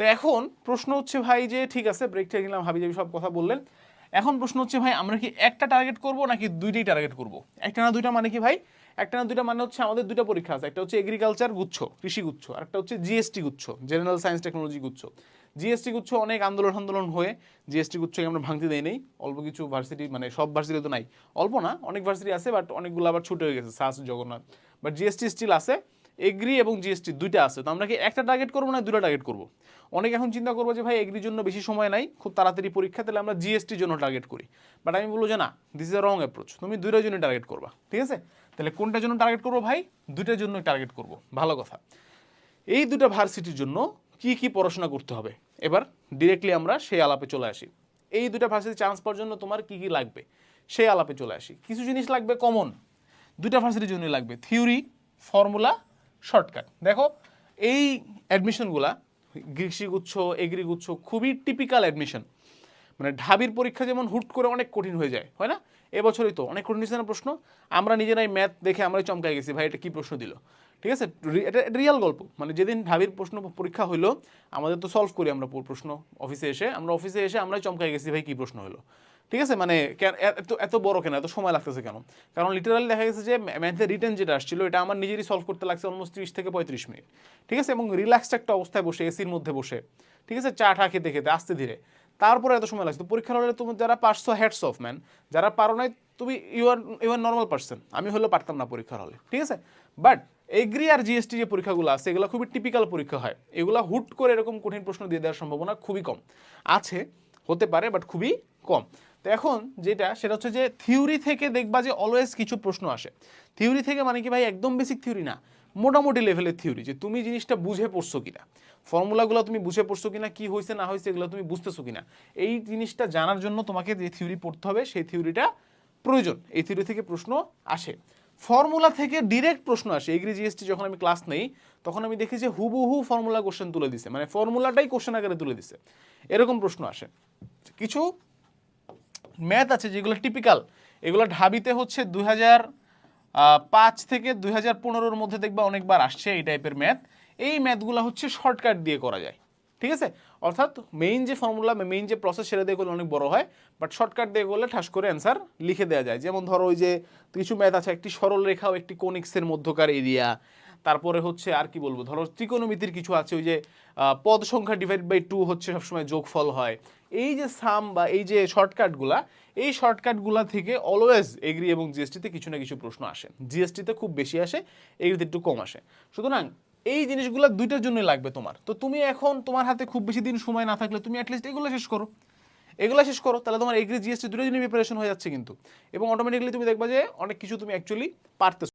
তো এখন প্রশ্ন হচ্ছে ভাই যে, ঠিক আছে ব্রেকটা নিলাম হাবি যাবি সব কথা বললেন। এখন প্রশ্ন হচ্ছে ভাই, আমরা কি একটা টার্গেট করব নাকি দুইটাই টার্গেট করব? একটা না দুইটা মানে কি ভাই? একটা না দুইটা মানে হচ্ছে আমাদের দুইটা পরীক্ষা আছে। একটা হচ্ছে এগ্রিকালচার গুচ্ছ, কৃষি গুচ্ছ, আর একটা হচ্ছে জিএসটি গুচ্ছ জেনারেল সায়েন্স টেকনোলজি গুচ্ছ। জিএসটি গুচ্ছ অনেক আন্দোলন আন্দোলন হয়ে জিএসটি গুচ্ছকে আমরা ভাঙতে দেই নেই। অল্প কিছু ভার্সিটি মানে সব ভার্সিটি তো নাই। অল্প না, অনেক ভার্সিটি আছে বাট অনেকগুলো আবার ছুটে হয়ে গেছে সাস জগন্নাথ। বাট জিএসটি স্টিল আছে। এগ্রি এবং জিএসটি দুইটা আছে। তো আমরা কি একটা টার্গেট করব না দুটো টার্গেট করব? অনেকে এখন চিন্তা করব যে ভাই এগ্রির জন্য বেশি সময় নাই, খুব তাড়াতাড়ি পরীক্ষা, তাহলে আমরা জিএসটির জন্য টার্গেট করি। বাট আমি বলব যে না দিস ইজ রং অ্যাপ্রোচ তুমি দুইটার জন্য টার্গেট করবা, ঠিক আছে? তাহলে কোনটার জন্য টার্গেট করব ভাই? দুইটার জন্য টার্গেট করব, ভালো কথা। এই দুটো ভার্সিটির জন্য কি কি পড়াশোনা করতে হবে? এবার ডিরেক্টলি আমরা সেই আলাপে চলে আসি। এই দুটো ভার্সিটি চান্স পাওয়ার জন্য তোমার কি কি লাগবে? সেই আলাপে চলে আসি। কিছু জিনিস লাগবে কমন দুটা ভার্সিটির জন্যই লাগবে। থিওরি ফর্মুলা শর্টকাট দেখো, এই অ্যাডমিশনগুলা কৃষিগুচ্ছ এগ্রিগুচ্ছ খুবই টিপিক্যাল অ্যাডমিশন মানে ঢাবির পরীক্ষা যেমন হুট করে অনেক কঠিন হয়ে যায়, হয় না? এবছরই তো, অনেক কঠিন হয়েছে প্রশ্ন। আমরা নিজেরাই ম্যাথ দেখে আমরাই চমকাই গেছি, ভাই, এটা কি প্রশ্ন দিল? ঠিক আছে? এটা রিয়াল গল্প। মানে যেদিন ঢাবির প্রশ্ন পরীক্ষা হইল, আমাদের তো সলভ করি আমরা প্রশ্ন। অফিসে এসে, আমরা অফিসে এসে আমরাই চমকাই গেছি, ভাই, কি প্রশ্ন হলো ঠিক আছে? মানে এত এত বড় কেন? এত সময় লাগতেছে কেন? কারণ লিটারালি দেখা গেছে যে ম্যাথের রিটার্ন যেটা আসছিল, এটা আমার নিজেরই সলভ করতে লাগছে অলমোস্ট ত্রিশ থেকে পঁয়ত্রিশ মিনিট। ঠিক আছে? এবং রিল্যাক্সড একটা অবস্থায় বসে এসির মধ্যে বসে, ঠিক আছে? চা ঠা খেতে খেতে, আস্তে ধীরে। তারপরে এত সময় লাগছে। তো পরীক্ষার হলে তুমি যারা পারছ হেডস অফ ম্যান যারা পারো নাই, তুমি you are you are normal person আমি হলেও পারতাম না পরীক্ষার হলে। ঠিক আছে? বাট এগ্রি আর জিএসটি যে পরীক্ষাগুলো আছে, এগুলো খুবই টিপিক্যাল পরীক্ষা হয়। এগুলো হুট করে এরকম কঠিন প্রশ্ন দিয়ে দেওয়ার সম্ভাবনা খুবই কম। আছে, হতে পারে বাট খুবই কম। তো এখন যেটা, সেটা হচ্ছে যে থিওরি থেকে দেখবা যে অলওয়েজ কিছু প্রশ্ন আসে। থিওরি থেকে মানে কি ভাই, একদম বেসিক থিওরি না। মোটামুটি লেভেলের থিওরি যে তুমি জিনিসটা বুঝে পড়ছো কিনা। ফর্মুলাগুলো তুমি বুঝে পড়ছো কিনা, কি হয়েছে না হয়েছে এগুলো তুমি বুঝতেছো কিনা। এই জিনিসটা জানার জন্য তোমাকে যে থিওরি পড়তে হবে, সেই থিওরিটা প্রয়োজন। এই থিওরি থেকে প্রশ্ন আসে। ফর্মুলা থেকে ডিরেক্ট প্রশ্ন আসে। এগ্রি জিএসটি যখন আমি ক্লাস নেই, তখন আমি দেখি যে হুবহু ফর্মুলা কোশ্চেন তুলে দিছে। মানে ফর্মুলাটাই কোশ্চেন আকারে তুলে দিছে। এরকম প্রশ্ন আসে। কিছু ম্যাথ আছে যেগুলো টিপিক্যাল এগুলো ঢাবিতে হচ্ছে দুই পাঁচ থেকে দুই হাজার পনেরোর মধ্যে দেখবা অনেকবার আসছে এই টাইপের ম্যাথ। এই ম্যাথগুলো হচ্ছে শর্টকাট দিয়ে করা যায়, ঠিক আছে? অর্থাৎ মেইন যে ফর্মুলা মেইন যে প্রসেস সেটা দিয়ে করলে অনেক বড় হয় বাট শর্টকাট দিয়ে করলে ঠাস করে অ্যান্সার লিখে দেওয়া যায়। যেমন ধরো ওই যে, কিছু ম্যাথ আছে, একটি সরল রেখা ও একটি কোনিক্সের মধ্যকার এরিয়া তারপরে হচ্ছে আর কি বলব? ধরো ত্রিকোণমিতির কিছু আছে, ওই যে পদ সংখ্যা ডিভাইড বাই টু হচ্ছে সবসময় যোগফল হয়। এই যে সাম বা এই যে শর্টকাটগুলা এই শর্টকাটগুলা থেকে অলওয়েজ এগ্রি এবং জিএসটিতে কিছু না কিছু প্রশ্ন আসে। জিএসটিতে খুব বেশি আসে এগ্রিতে একটু কম আসে। সুতরাং এই জিনিসগুলো দুইটার জন্যই লাগবে তোমার। তো তুমি এখন তোমার হাতে খুব বেশি দিন সময় না থাকলে তুমি অ্যাটলিস্ট এগুলো শেষ করো। এগুলো শেষ করো, তাহলে তোমার এগ্রি জিএসটি দুটোর জন্য প্রিপারেশন হয়ে যাচ্ছে কিন্তু। এবং অটোমেটিকলি তুমি দেখবা যে অনেক কিছু তুমি অ্যাকচুয়ালি পারতেছো।